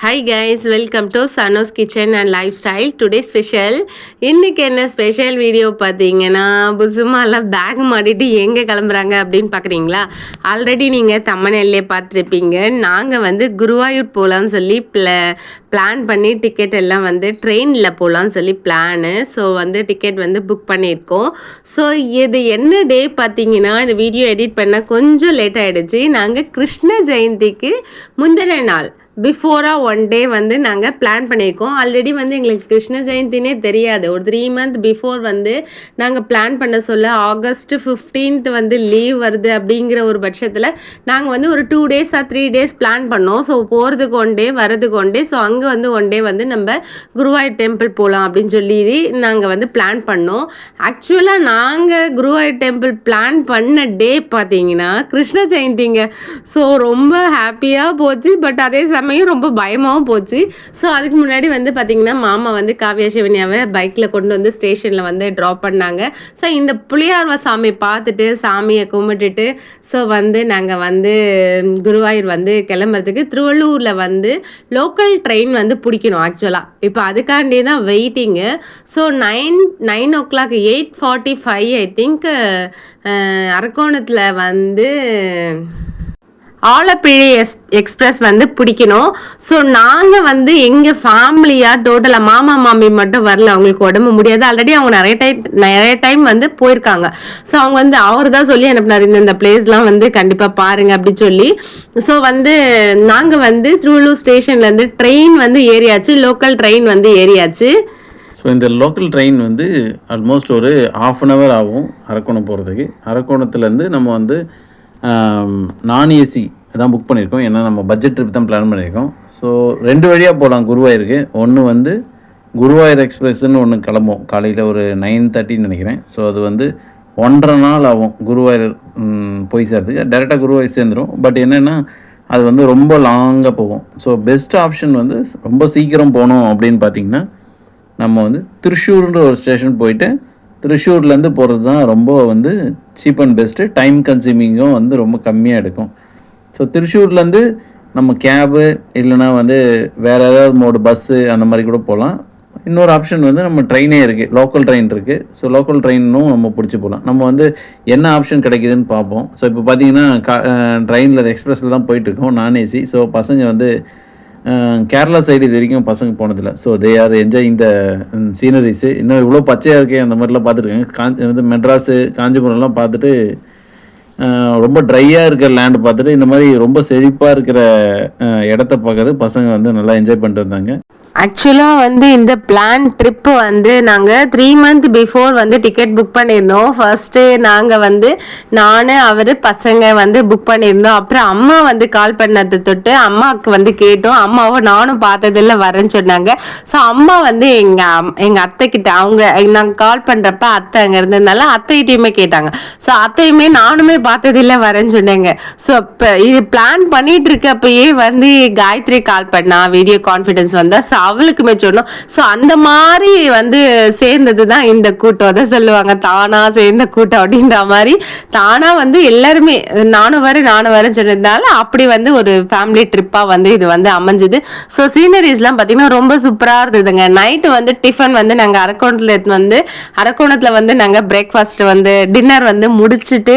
Hi guys welcome to Sano's kitchen and lifestyle today special இன்றைக்கி என்ன special video பார்த்தீங்கன்னா புசுமாலாம் back மாட்டிட்டு எங்கே கிளம்புறாங்க அப்படின்னு பார்க்குறீங்களா? ஆல்ரெடி நீங்கள் தம்மநெல்லே பார்த்துருப்பீங்க. நாங்கள் வந்து குருவாயூர் போகலான்னு சொல்லி ப்ள பிளான் பண்ணி டிக்கெட் எல்லாம் வந்து ட்ரெயினில் போகலான்னு சொல்லி பிளானு ஸோ வந்து டிக்கெட் வந்து புக் பண்ணியிருக்கோம். ஸோ இது என்ன டே பார்த்தீங்கன்னா இந்த வீடியோ எடிட் பண்ண கொஞ்சம் லேட் ஆகிடுச்சு நாங்கள் கிருஷ்ண ஜெயந்திக்கு முந்தின நாள். பிஃபோராக ஒன் டே வந்து நாங்கள் பிளான் பண்ணியிருக்கோம். ஆல்ரெடி வந்து எங்களுக்கு கிருஷ்ண ஜெயந்தினே தெரியாது. ஒரு த்ரீ மந்த் பிஃபோர் வந்து நாங்கள் பிளான் பண்ண சொல்ல ஆகஸ்ட் ஃபிஃப்டீன்த் வந்து லீவ் வருது அப்படிங்கிற ஒரு பட்சத்தில் நாங்கள் வந்து ஒரு two days or three days plan பண்ணோம். ஸோ போகிறதுக்கு ஒன் டே வரதுக்கு ஒன் டே ஸோ அங்கே வந்து ஒன் டே வந்து நம்ம குருவாயூர் டெம்பிள் போகலாம் அப்படின்னு சொல்லி நாங்கள் வந்து பிளான் பண்ணோம். ஆக்சுவலாக நாங்கள் குருவாயூர் டெம்பிள் பிளான் பண்ண டே பார்த்தீங்கன்னா கிருஷ்ண ஜெயந்திங்க. ஸோ ரொம்ப ஹாப்பியாக போச்சு. பட் அதே சமயம் ரொம்ப பயமாகவும் போச்சு. ஸோ அதுக்கு முன்னாடி வந்து பார்த்திங்கன்னா மாமா வந்து காவியா சிவனியாவை பைக்கில் கொண்டு வந்து ஸ்டேஷனில் வந்து ட்ராப் பண்ணாங்க. ஸோ இந்த புளியார்வ சாமி பார்த்துட்டு சாமியை கும்பிட்டுட்டு ஸோ வந்து நாங்கள் வந்து குருவாயூர் வந்து கிளம்புறதுக்கு திருவள்ளூரில் வந்து லோக்கல் ட்ரெயின் வந்து பிடிக்கணும் ஆக்சுவலாக இப்போ அதுக்காண்டி தான் waiting so nine nine o'clock eight forty five I think அரக்கோணத்தில் வந்து ஆலப்பிழை எஸ் எக்ஸ்பிரஸ் வந்து பிடிக்கணும். ஸோ நாங்கள் வந்து எங்கள் ஃபேமிலியாக டோட்டலாக மாமா மாமி மட்டும் வரல. அவங்களுக்கு உடம்பு முடியாது. ஆல்ரெடி அவங்க நிறைய டைம் நிறைய டைம் வந்து போயிருக்காங்க. ஸோ அவங்க வந்து அவர் தான் சொல்லி அனுப்பினார் இந்த இந்த பிளேஸ்லாம் வந்து கண்டிப்பாக பாருங்க அப்படி சொல்லி. ஸோ வந்து நாங்கள் வந்து திருவள்ளூர் ஸ்டேஷன்லேருந்து ட்ரெயின் வந்து ஏறியாச்சு. லோக்கல் ட்ரெயின் வந்து ஏறியாச்சு. ஸோ இந்த லோக்கல் ட்ரெயின் வந்து ஆல்மோஸ்ட் ஒரு ஆஃப் அன் ஹவர் ஆகும் அரக்கோணம் போகிறதுக்கு அரக்கோணத்துலேருந்து நம்ம வந்து நான் ஏசி தான் புக் பண்ணியிருக்கோம். ஏன்னா நம்ம பட்ஜெட் ட்ரிப் தான் பிளான் பண்ணியிருக்கோம். ஸோ ரெண்டு வழியாக போகலாம் குருவாயூருக்கு. ஒன்று வந்து குருவாயூர் எக்ஸ்பிரஸ்ன்னு ஒன்று கிளம்பும். காலையில் ஒரு நைன் தேர்ட்டின்னு நினைக்கிறேன். ஸோ அது வந்து ஒன்றரை நாள் ஆகும் குருவாயூர் போய் சேர்றதுக்கு. டேரெக்டாக குருவாயூர் சேர்ந்துடும் பட் என்னென்னா அது வந்து ரொம்ப லாங்காக போகும். ஸோ பெஸ்ட் ஆப்ஷன் வந்து ரொம்ப சீக்கிரம் போகணும் அப்படின்னு பார்த்தீங்கன்னா நம்ம வந்து திருஷூர்ன்ற ஒரு ஸ்டேஷன் போயிட்டு திருஷூர்லேருந்து போகிறது தான் ரொம்ப வந்து சீப் அண்ட் பெஸ்ட்டு டைம் கன்சியூமிங்கும் வந்து ரொம்ப கம்மியாக எடுக்கும். ஸோ திருச்சூர்லேருந்து நம்ம கேபு இல்லைன்னா வந்து வேறு ஏதாவது மோடு பஸ்ஸு அந்த மாதிரி கூட போகலாம். இன்னொரு ஆப்ஷன் வந்து நம்ம ட்ரெயினே இருக்குது லோக்கல் ட்ரெயின் இருக்குது ஸோ லோக்கல் ட்ரெயினும் நம்ம பிடிச்சி போகலாம். நம்ம வந்து என்ன ஆப்ஷன் கிடைக்குதுன்னு பார்ப்போம். ஸோ இப்போ பார்த்தீங்கன்னா கா ட்ரெயினில் எக்ஸ்பிரஸில் தான் போயிட்டுருக்கோம். நான் ஏசி ஸோ பசங்க வந்து கேரளா சைடு இது வரைக்கும் பசங்க போனதில்லை. ஸோ தே ஆர் என்ஜாய் இந்த சீனரிஸு இன்னும் இவ்வளோ பச்சையாக இருக்கே அந்த மாதிரிலாம் பார்த்துருக்காங்க காஞ்சி வந்து மெட்ராஸு காஞ்சிபுரம்லாம் பார்த்துட்டு ரொம்ப ட்ரையாக இருக்கிற லேண்ட் பார்த்துட்டு இந்த மாதிரி ரொம்ப செழிப்பாக இருக்கிற இடத்த பார்க்கறது பசங்க வந்து நல்லா என்ஜாய் பண்ணிட்டு வந்தாங்க. ஆக்சுவலாக வந்து இந்த பிளான் ட்ரிப்பு வந்து நாங்கள் த்ரீ மந்த் பிஃபோர் வந்து டிக்கெட் புக் பண்ணியிருந்தோம். ஃபர்ஸ்ட்டு நாங்கள் வந்து நான் அவர் பசங்க வந்து புக் பண்ணியிருந்தோம். அப்புறம் அம்மா வந்து கால் பண்ணது தொட்டு அம்மாவுக்கு வந்து கேட்டோம். அம்மாவை நானும் பார்த்ததில்ல வரேன்னு சொன்னாங்க. ஸோ அம்மா வந்து எங்கள் எங்கள் அத்தைக்கிட்ட அவங்க நாங்கள் கால் பண்ணுறப்ப அத்தை அங்கே இருந்ததுனால அத்தைகிட்டையுமே கேட்டாங்க. ஸோ அத்தையுமே நானுமே பார்த்ததில்ல வரேன்னு சொன்னாங்க. ஸோ இப்போ இது பிளான் பண்ணிகிட்டு இருக்கப்பயே வந்து காயத்ரி கால் பண்ணா வீடியோ கான்ஃபிடன்ஸ் வந்தால் ஸோ அவளுக்குமே சொன்னோம். ஸோ அந்த மாதிரி வந்து சேர்ந்தது தான் இந்த கூட்டம். அதை சொல்லுவாங்க தானாக சேர்ந்த கூட்டம் அப்படின்ற மாதிரி. தானாக வந்து எல்லாருமே நானும் வரேன் நானும் வரேன்னு சொன்னதால அப்படி வந்து ஒரு ஃபேமிலி ட்ரிப்பாக வந்து இது வந்து அமைஞ்சுது. ஸோ சீனரிஸ்லாம் பார்த்தீங்கன்னா ரொம்ப சூப்பராக இருந்ததுங்க. நைட்டு வந்து டிஃபன் வந்து நாங்கள் அரக்கோணத்தில் எடுத்துன்னு வந்து அரக்கோணத்தில் வந்து நாங்கள் பிரேக்ஃபாஸ்ட் வந்து டின்னர் வந்து முடிச்சுட்டு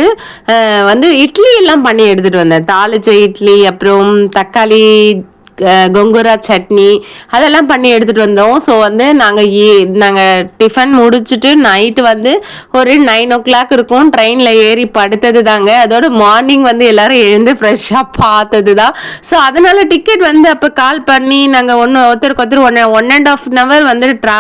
வந்து இட்லி எல்லாம் பண்ணி எடுத்துகிட்டு வந்தேன். தாளிச்ச இட்லி அப்புறம் தக்காளி கொங்குரா சட்னி அதெல்லாம் பண்ணி எடுத்துகிட்டு வந்தோம். ஸோ வந்து நாங்கள் ஏ நாங்கள் டிஃபன் முடிச்சுட்டு நைட்டு வந்து ஒரு நைன் ஓ கிளாக் இருக்கும் ட்ரெயினில் ஏறி படுத்தது தாங்க. அதோட மார்னிங் வந்து எல்லாரும் எழுந்து ஃப்ரெஷ்ஷாக பார்த்தது தான். ஸோ அதனால் டிக்கெட் வந்து அப்போ கால் பண்ணி நாங்கள் ஒன்று ஒருத்தருக்கு ஒருத்தர் one one and half hour வந்து ட்ரா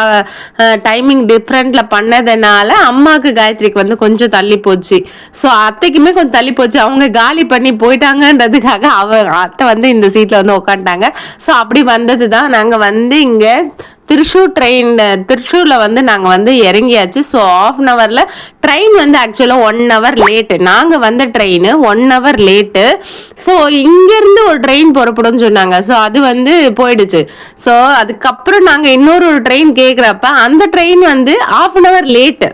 டைமிங் டிஃப்ரெண்ட்டில் பண்ணதுனால அம்மாவுக்கு காயத்ரிக்கு வந்து கொஞ்சம் தள்ளி போச்சு. ஸோ அத்தைக்குமே கொஞ்சம் தள்ளி போச்சு. அவங்க காலி பண்ணி போயிட்டாங்கன்றதுக்காக அவ அத்தை வந்து இந்த சீட்டில் வந்து உட்காந்துட்டாங்க ஸோ அப்படி வந்தது தான் நாங்கள் வந்து இங்கே திருச்சூர் ட்ரெயின் திருச்சூரில் வந்து நாங்கள் வந்து இறங்கியாச்சு. ஸோ ஆஃப் அன் ஹவரில் ட்ரெயின் வந்து ஆக்சுவலாக ஒன் ஹவர் லேட்டு நாங்கள் வந்த train one hour late so இங்கேருந்து ஒரு ட்ரெயின் புறப்படும்னு சொன்னாங்க. ஸோ அது வந்து போயிடுச்சு. ஸோ அதுக்கப்புறம் நாங்கள் இன்னொரு ஒரு ட்ரெயின் கேட்குறப்ப அந்த ட்ரெயின் வந்து ஆஃப் அன் ஹவர் லேட்டு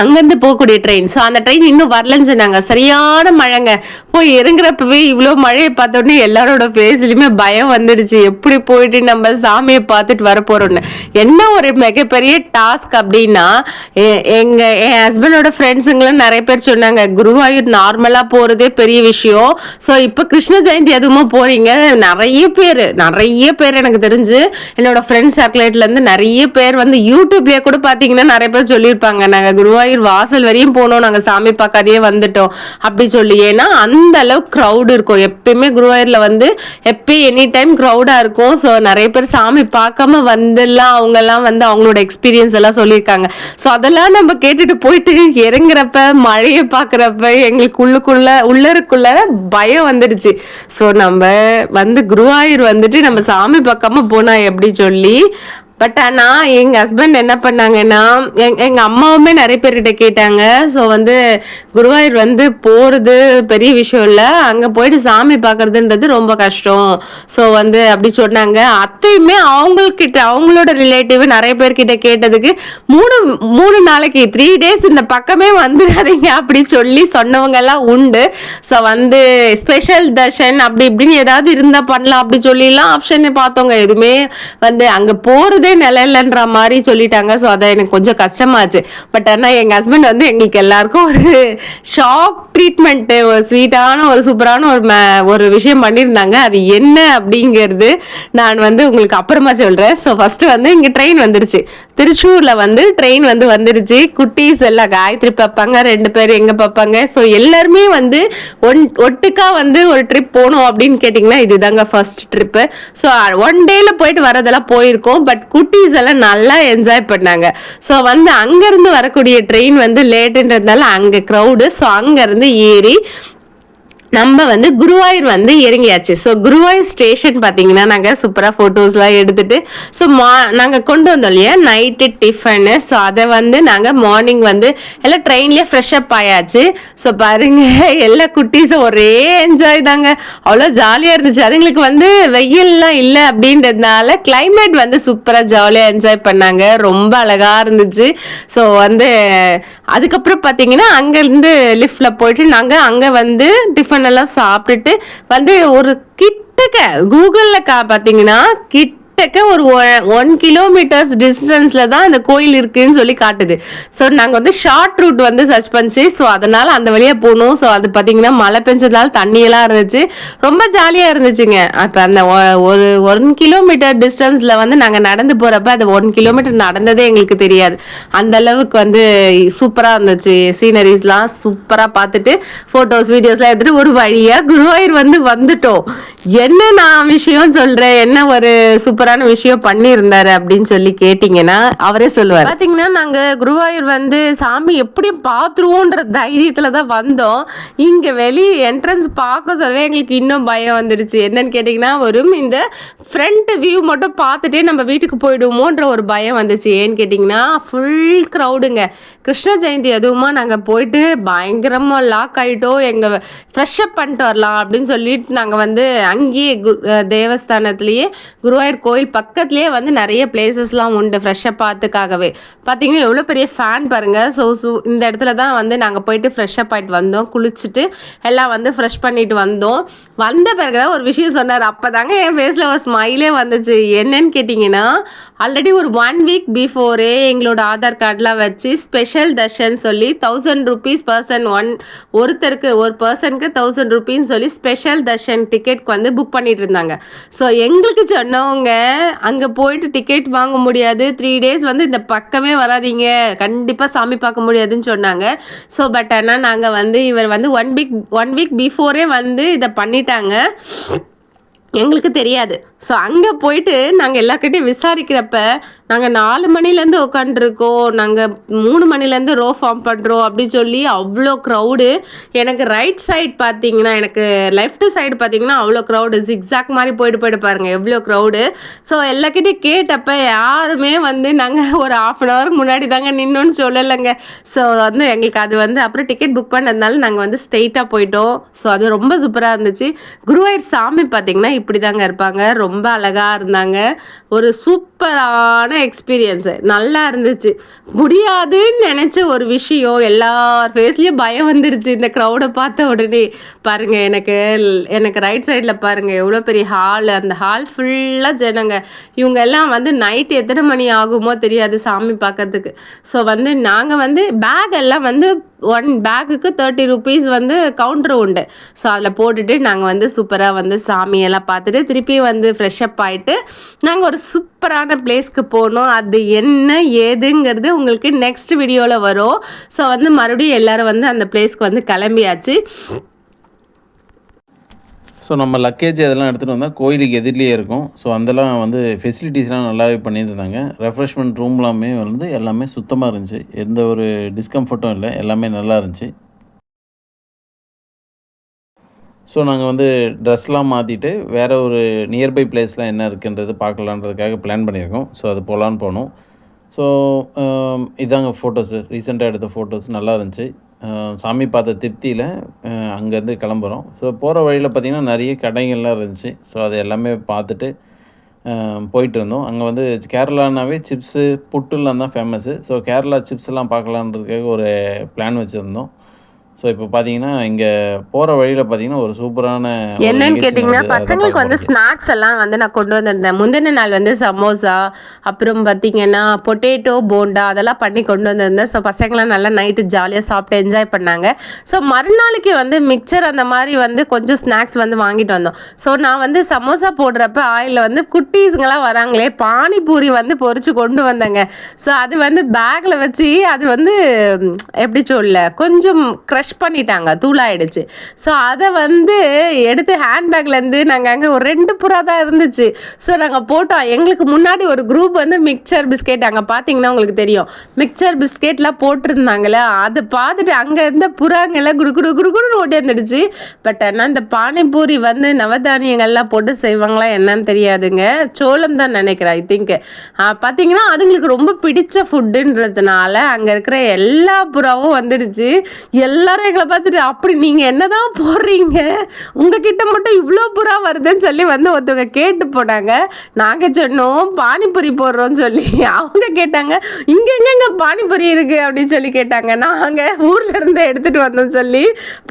அங்கேருந்து போகக்கூடிய ட்ரெயின் ஸோ அந்த ட்ரெயின் இன்னும் வரலன்னு சொன்னாங்க. சரியான மழைங்க. போய் இறங்குறப்பவே இவ்வளோ மழையை பார்த்தோன்னே எல்லாரோட ஃபேஸ்லையுமே பயம் வந்துடுச்சு. எப்படி போயிட்டு நம்ம சாமியை பார்த்துட்டு வர போகிறோன்னு என்ன ஒரு மிகப்பெரிய டாஸ்க் அப்படின்னா எ- என் ஹஸ்பண்டோட ஃப்ரெண்ட்ஸுங்களும் நிறைய பேர் சொன்னாங்க குருவாயூர் நார்மலாக போகிறதே பெரிய விஷயம். ஸோ இப்போ கிருஷ்ண ஜெயந்தி அதுவுமா போகிறீங்க நிறைய பேர் நிறைய பேர் எனக்கு தெரிஞ்சு என்னோட ஃப்ரெண்ட்ஸ் சர்க்குலேட்லேருந்து நிறைய பேர் வந்து யூடியூப்லேயே கூட பார்த்தீங்கன்னா நிறைய பேர் சொல்லியிருப்பாங்க. நாங்கள் குருவாயூர் வாசல் வரையும் போனோம். நாங்கள் சாமி பார்க்காதே வந்துட்டோம். அப்படி சொல்லி ஏன்னா அந்த அளவு க்ரௌடு இருக்கும். எப்பயுமே குருவாயூரில் வந்து எப்பயும் எனி டைம் க்ரௌடாக இருக்கும். ஸோ நிறைய பேர் சாமி பார்க்காம வந்துலாம் அவங்கெல்லாம் வந்து அவங்களோட எக்ஸ்பீரியன்ஸ் எல்லாம் சொல்லியிருக்காங்க. ஸோ அதெல்லாம் நம்ம கேட்டுட்டு போயிட்டு இறங்குறப்ப மழையை பார்க்குறப்ப எங்களுக்கு உள்ளுக்குள்ள உள்ளருக்குள்ள பயம் வந்துடுச்சு. ஸோ நம்ம வந்து குருவாயூர் வந்துட்டு நம்ம சாமி பார்க்காம போனா எப்படி சொல்லி பட் ஆனால் எங்கள் ஹஸ்பண்ட் என்ன பண்ணாங்கன்னா எங் எங்கள் அம்மாவுமே நிறைய பேர்கிட்ட கேட்டாங்க. ஸோ வந்து குருவாயூர் வந்து போகிறது பெரிய விஷயம் இல்லை. அங்கே போயிட்டு சாமி பார்க்கறதுன்றது ரொம்ப கஷ்டம். ஸோ வந்து அப்படி சொன்னாங்க. அத்தையுமே அவங்கக்கிட்ட அவங்களோட ரிலேட்டிவ் நிறைய பேர்கிட்ட கேட்டதுக்கு மூணு மூணு நாளைக்கு த்ரீ டேஸ் இந்த பக்கமே வந்துடாதீங்க. அப்படி சொல்லி சொன்னவங்கெல்லாம் உண்டு. ஸோ வந்து ஸ்பெஷல் தர்ஷன் அப்படி இப்படின்னு ஏதாவது இருந்தால் பண்ணலாம். அப்படி சொல்லிலாம் ஆப்ஷன் பார்த்தோங்க எதுவுமே வந்து அங்கே போகிறதே நிலையிலன்ற மாதிரி சொல்லிட்டாங்க. ஸோ அதை எனக்கு கொஞ்சம் கஷ்டமாச்சு. பட் ஆனால் எங்கள் ஹஸ்பண்ட் வந்து எங்களுக்கு எல்லாருக்கும் ஒரு ஷாக் ட்ரீட்மெண்ட்டு ஒரு ஸ்வீட்டான ஒரு சூப்பரான ஒரு ம- ஒரு விஷயம் பண்ணியிருந்தாங்க. அது என்ன அப்படிங்கிறது நான் வந்து உங்களுக்கு அப்புறமா சொல்கிறேன் ஸோ ஃபஸ்ட்டு வந்து இங்கே ட்ரெயின் வந்துருச்சு. திருச்சூரில் வந்து ட்ரெயின் வந்து வந்துருச்சு. குட்டீஸ் எல்லாம் காயத்ரி பார்ப்பாங்க ரெண்டு பேர் எங்கே பார்ப்பாங்க. ஸோ எல்லாருமே வந்து ஒன் ஒட்டுக்கா வந்து ஒரு ட்ரிப் போகணும் அப்படின்னு கேட்டிங்கன்னா இதுதாங்க ஃபர்ஸ்ட் ட்ரிப்பு ஸோ ஒன் டேயில் போயிட்டு வரதெல்லாம் போயிருக்கோம். பட் குட்டீஸ் எல்லாம் நல்லா என்ஜாய் பண்ணாங்க. ஸோ வந்து அங்கேருந்து வரக்கூடிய ட்ரெயின் வந்து லேட்டுன்றதுனால அங்கே க்ரௌடு ஸோ அங்கேருந்து ஏறி நம்ம வந்து குருவாயூர் வந்து இறங்கியாச்சு. ஸோ குருவாயூர் ஸ்டேஷன் பார்த்தீங்கன்னா நாங்கள் சூப்பராக ஃபோட்டோஸ்லாம் எடுத்துட்டு ஸோ மா நாங்கள் கொண்டு வந்தோம் இல்லையா? நைட்டு டிஃபனு ஸோ அதை வந்து நாங்கள் மார்னிங் வந்து எல்லாம் ட்ரெயின்லேயே ஃப்ரெஷ் அப் ஆயாச்சு. ஸோ பாருங்கள் எல்லா குட்டீஸும் ஒரே என்ஜாய் தாங்க. அவ்வளோ ஜாலியாக இருந்துச்சு. அதுங்களுக்கு வந்து வெயில்லாம் இல்லை அப்படின்றதுனால கிளைமேட் வந்து சூப்பராக ஜாலியாக என்ஜாய் பண்ணாங்க. ரொம்ப அழகாக இருந்துச்சு. ஸோ வந்து அதுக்கப்புறம் பார்த்தீங்கன்னா அங்கேருந்து லிஃப்டில் போயிட்டு நாங்கள் அங்கே வந்து டிஃபன் எல்லாம் சாப்பிட்டுட்டு வந்து ஒரு கிட்டக்க கூகுளில் கா பார்த்தீங்கன்னா கிட்டக்க ஒரு ஒன் கிலோமீட்டர்ஸ் டிஸ்டன்ஸில் தான் அந்த கோயில் இருக்குன்னு சொல்லி காட்டுது. ஸோ நாங்கள் வந்து ஷார்ட் ரூட் வந்து சர்ச் பண்ணிச்சு. ஸோ அதனால் அந்த வழியாக போகணும் ஸோ அது பார்த்தீங்கன்னா மழை பெஞ்சதால் தண்ணியெல்லாம் இருந்துச்சு. ரொம்ப ஜாலியாக இருந்துச்சுங்க. அப்போ அந்த ஒ- ஒரு ஒன் கிலோமீட்டர் டிஸ்டன்ஸில் வந்து நாங்கள் நடந்து போகிறப்ப அது ஒன் கிலோமீட்டர் நடந்ததே எங்களுக்கு தெரியாது. அந்த அளவுக்கு வந்து சூப்பராக இருந்துச்சு. சீனரிஸ்லாம் சூப்பராக பார்த்துட்டு ஃபோட்டோஸ் வீடியோஸ்லாம் எடுத்துகிட்டு ஒரு வழியாக குருவாயூர் வந்து வந்துட்டோம். என்ன நான் விஷயம் சொல்கிறேன் என்ன ஒரு சூப்பரான விஷயம் பண்ணியிருந்தாரு அப்படின்னு சொல்லி கேட்டிங்கன்னா அவரே சொல்லுவார். பார்த்தீங்கன்னா நாங்கள் குருவாயூர் வந்து சாமி எப்படி பார்த்துருவோன்ற தைரியத்தில் தான் வந்தோம். இங்கே வெளியே என்ட்ரன்ஸ் பார்க்க சொல்லவே எங்களுக்கு இன்னும் பயம் வந்துடுச்சு. என்னன்னு கேட்டிங்கன்னா வரும் இந்த ஃப்ரண்ட் வியூ மட்டும் பார்த்துட்டே நம்ம வீட்டுக்கு போயிடுவோமோன்ற ஒரு பயம் வந்துச்சு. ஏன்னு கேட்டிங்கன்னா ஃபுல் க்ரௌடுங்க கிருஷ்ண ஜெயந்தி அதுவுமா நாங்கள் போயிட்டு பயங்கரமாக லாக் ஆகிட்டோம் எங்கள் ஃப்ரெஷ்அப் பண்ணிட்டு வரலாம் அப்படின்னு சொல்லிட்டு நாங்கள் வந்து அங்கேயே குரு தேவஸ்தானத்துலேயே குருவாயூர் கோயில் பக்கத்துலேயே வந்து நிறைய பிளேசஸ்லாம் உண்டு ஃப்ரெஷ்ஷாக பார்த்துக்காகவே பார்த்தீங்கன்னா எவ்வளோ பெரிய ஃபேன் பாருங்கள் ஸோ ஸோ இந்த இடத்துல தான் வந்து நாங்கள் போயிட்டு ஃப்ரெஷ்ஷப் ஆகிட்டு வந்தோம். குளிச்சுட்டு எல்லாம் வந்து ஃப்ரெஷ் பண்ணிட்டு வந்தோம். வந்த பிறகு தான் ஒரு விஷயம் சொன்னார். அப்போ தாங்க என் ஃபேஸில் ஒரு ஸ்மைலே வந்துச்சு. என்னன்னு கேட்டிங்கன்னா ஆல்ரெடி ஒரு ஒன் வீக் பிஃபோரே எங்களோட ஆதார் கார்டெலாம் வச்சு ஸ்பெஷல் தர்ஷன் சொல்லி தௌசண்ட் ருபீஸ் பர்சன் ஒன் ஒருத்தருக்கு ஒரு பர்சனுக்கு தௌசண்ட் ருபீன்னு சொல்லி ஸ்பெஷல் தர்ஷன் டிக்கெட் வந்து புக் பண்ணிட்டு இருந்தாங்க ஸோ எங்களுக்கு சொன்னவங்க அங்கே போயிட்டு டிக்கெட் வாங்க முடியாது. த்ரீ டேஸ் வந்து இந்த பக்கமே வராதீங்க. கண்டிப்பாக சாமி பார்க்க முடியாதுன்னு சொன்னாங்க. ஸோ பட் ஆனால் நாங்கள் வந்து இவர் வந்து ஒன் வீக் ஒன் வீக் பிஃபோரே வந்து இதை பண்ணிட்டாங்க. எங்களுக்கு தெரியாது. ஸோ அங்கே போயிட்டு நாங்கள் எல்லாக்கிட்டையும் விசாரிக்கிறப்ப நாங்கள் நாலு மணிலேருந்து உட்காந்துருக்கோம் நாங்கள் மூணு மணிலேருந்து ரோ ஃபார்ம் பண்ணுறோம் அப்படின்னு சொல்லி அவ்வளோ க்ரௌடு எனக்கு ரைட் சைடு பார்த்தீங்கன்னா எனக்கு லெஃப்ட் சைடு பார்த்தீங்கன்னா அவ்வளோ க்ரௌடு ஜிக்ஸாக் மாதிரி போயிட்டு போயிட்டு பாருங்கள் எவ்வளோ க்ரௌடு ஸோ எல்லாக்கிட்டையும் கேட்டப்ப யாருமே வந்து நாங்கள் ஒரு ஆஃப் அன் ஹவருக்கு முன்னாடி தாங்க நின்னோன்னு சொல்லலைங்க. ஸோ வந்து எங்களுக்கு அது வந்து அப்புறம் டிக்கெட் புக் பண்ணதுனால நாங்கள் வந்து ஸ்ட்ரெயிட்டாக போயிட்டோம். ஸோ அது ரொம்ப சூப்பராக இருந்துச்சு. குருவாயூர் சாமி பார்த்தீங்கன்னா இப்படி தாங்க இருப்பாங்க. ரொம்ப ரொம்ப அழகாக இருந்தாங்க. ஒரு சூப்பரான எக்ஸ்பீரியன்ஸு நல்லா இருந்துச்சு. முடியாதுன்னு நினச்ச ஒரு விஷயம் எல்லார் ஃபேஸ்லேயும் பயம் வந்துருச்சு. இந்த க்ரௌடை பார்த்த உடனே. பாருங்கள் எனக்கு எனக்கு ரைட் சைடில் பாருங்கள் எவ்வளோ பெரிய ஹால் அந்த ஹால் ஃபுல்லாக ஜனங்க. இவங்க எல்லாம் வந்து நைட் எத்தனை மணி ஆகுமோ தெரியாது சாமி பார்க்கறதுக்கு. ஸோ வந்து நாங்கள் வந்து பேக் எல்லாம் வந்து ஒன் பேக்குக்கு தேர்ட்டி ருபீஸ் வந்து கவுண்டர் உண்டு. ஸோ அதில் போட்டுட்டு நாங்கள் வந்து சூப்பராக வந்து சாமியெல்லாம் பார்த்துட்டு திருப்பி வந்து ஃப்ரெஷ்அப் ஆகிட்டு நாங்கள் ஒரு சூப்பரான பிளேஸ்க்கு போனோம். அது என்ன ஏதுங்கிறது உங்களுக்கு நெக்ஸ்ட் வீடியோவில் வரும். ஸோ வந்து மறுபடியும் எல்லோரும் வந்து அந்த பிளேஸ்க்கு வந்து கிளம்பியாச்சு. ஸோ நம்ம லக்கேஜ் அதெல்லாம் எடுத்துகிட்டு வந்தால் கோயிலுக்கு எதிரிலேயே இருக்கும். ஸோ அதெல்லாம் வந்து ஃபெசிலிட்டிஸ்லாம் நல்லாவே பண்ணியிருந்தாங்க. ரெஃப்ரெஷ்மெண்ட் ரூம்லாமே வந்து எல்லாமே சுத்தமாக இருந்துச்சு. எந்த ஒரு டிஸ்கம்ஃபர்ட்டும் இல்லை. எல்லாமே நல்லா இருந்துச்சு. ஸோ நாங்கள் வந்து ட்ரெஸ்லாம் மாற்றிட்டு வேறு ஒரு நியர்பை பிளேஸ்லாம் என்ன இருக்குன்றது பார்க்கலான்றதுக்காக பிளான் பண்ணியிருக்கோம். ஸோ அது போகலான்னு போனோம். ஸோ இதாங்க ஃபோட்டோஸு ரீசெண்டாக எடுத்த ஃபோட்டோஸ் நல்லா இருந்துச்சு. சாமி பார்த்த திருப்தியில் அங்கேருந்து கிளம்புறோம். ஸோ போகிற வழியில் பார்த்திங்கன்னா நிறைய கடைகள்லாம் இருந்துச்சு. ஸோ அது எல்லாமே பார்த்துட்டு போயிட்டு இருந்தோம். அங்கே வந்து கேரளானாவே சிப்ஸு புட்டுலாம் தான் ஃபேமஸ்ஸு ஸோ கேரளா சிப்ஸ்லாம் பார்க்கலான்றதுக்காக ஒரு பிளான் வச்சுருந்தோம். ஸோ இப்போ பார்த்தீங்கன்னா இங்கே போகிற வழியில் பார்த்தீங்கன்னா ஒரு சூப்பரான என்னன்னு கேட்டிங்கன்னா பசங்களுக்கு வந்து. ஸ்நாக்ஸ் எல்லாம் வந்து நான் கொண்டு வந்திருந்தேன். முந்தின நாள் வந்து சமோசா அப்புறம் பார்த்தீங்கன்னா பொட்டேட்டோ போண்டா அதெல்லாம் பண்ணி கொண்டு வந்திருந்தேன். ஸோ பசங்களாம் நல்லா நைட்டு ஜாலியாக சாப்பிட்டு என்ஜாய் பண்ணாங்க. ஸோ மறுநாளைக்கு வந்து மிக்சர் அந்த மாதிரி வந்து கொஞ்சம் ஸ்நாக்ஸ் வந்து வாங்கிட்டு வந்தோம். ஸோ நான் வந்து சமோசா போடுறப்ப ஆயிலில் வந்து குட்டீஸுங்களாம் வராங்களே பானிபூரி வந்து பொரிச்சு கொண்டு வந்தேங்க. ஸோ அது வந்து பேக்கில் வச்சு அது வந்து எப்படி சொல்ல கொஞ்சம் க்ரஷ் பண்ணிட்டாங்க தூளாயிடுச்சு. ஸோ அதை வந்து எடுத்து ஹேண்ட்பேக்லேருந்து நாங்கள் அங்கே ஒரு ரெண்டு புறா தான் இருந்துச்சு. ஸோ நாங்கள் போட்டோம். எங்களுக்கு முன்னாடி ஒரு குரூப் வந்து மிக்சர் பிஸ்கெட் அங்கே பார்த்தீங்கன்னா உங்களுக்கு தெரியும். மிக்சர் பிஸ்கெட்லாம் போட்டிருந்தாங்களே அதை பார்த்துட்டு அங்கே இருந்த புறாங்கெல்லாம் குடு குடு குடு குடுன்னு ஓட்டி வந்துடுச்சு பட் ஆனால் இந்த பானிபூரி வந்து நவதானியங்கள்லாம் போட்டு செய்வாங்களா என்னன்னு தெரியாதுங்க. சோளம் தான் நினைக்கிறேன் ஐ திங்க் பார்த்தீங்கன்னா அதுங்களுக்கு ரொம்ப பிடிச்ச ஃபுட்டுன்றதுனால அங்கே இருக்கிற எல்லா புறாவும் வந்துடுச்சு. எல்லாரும் எங்களை பார்த்துட்டு அப்படி நீங்கள் என்னதான் போடுறீங்க? உங்ககிட்ட மட்டும் இவ்வளோ புறா வருதுன்னு சொல்லி வந்து ஒருத்தவங்க கேட்டு போனாங்க. நாங்கள் சொன்னோம் பானிபூரி போடுறோம்னு சொல்லி. அவங்க கேட்டாங்க இங்கே எங்கெங்க பானிபூரி இருக்குது அப்படின்னு சொல்லி கேட்டாங்க. நாங்கள் ஊரில் இருந்து எடுத்துகிட்டு வந்தோம் சொல்லி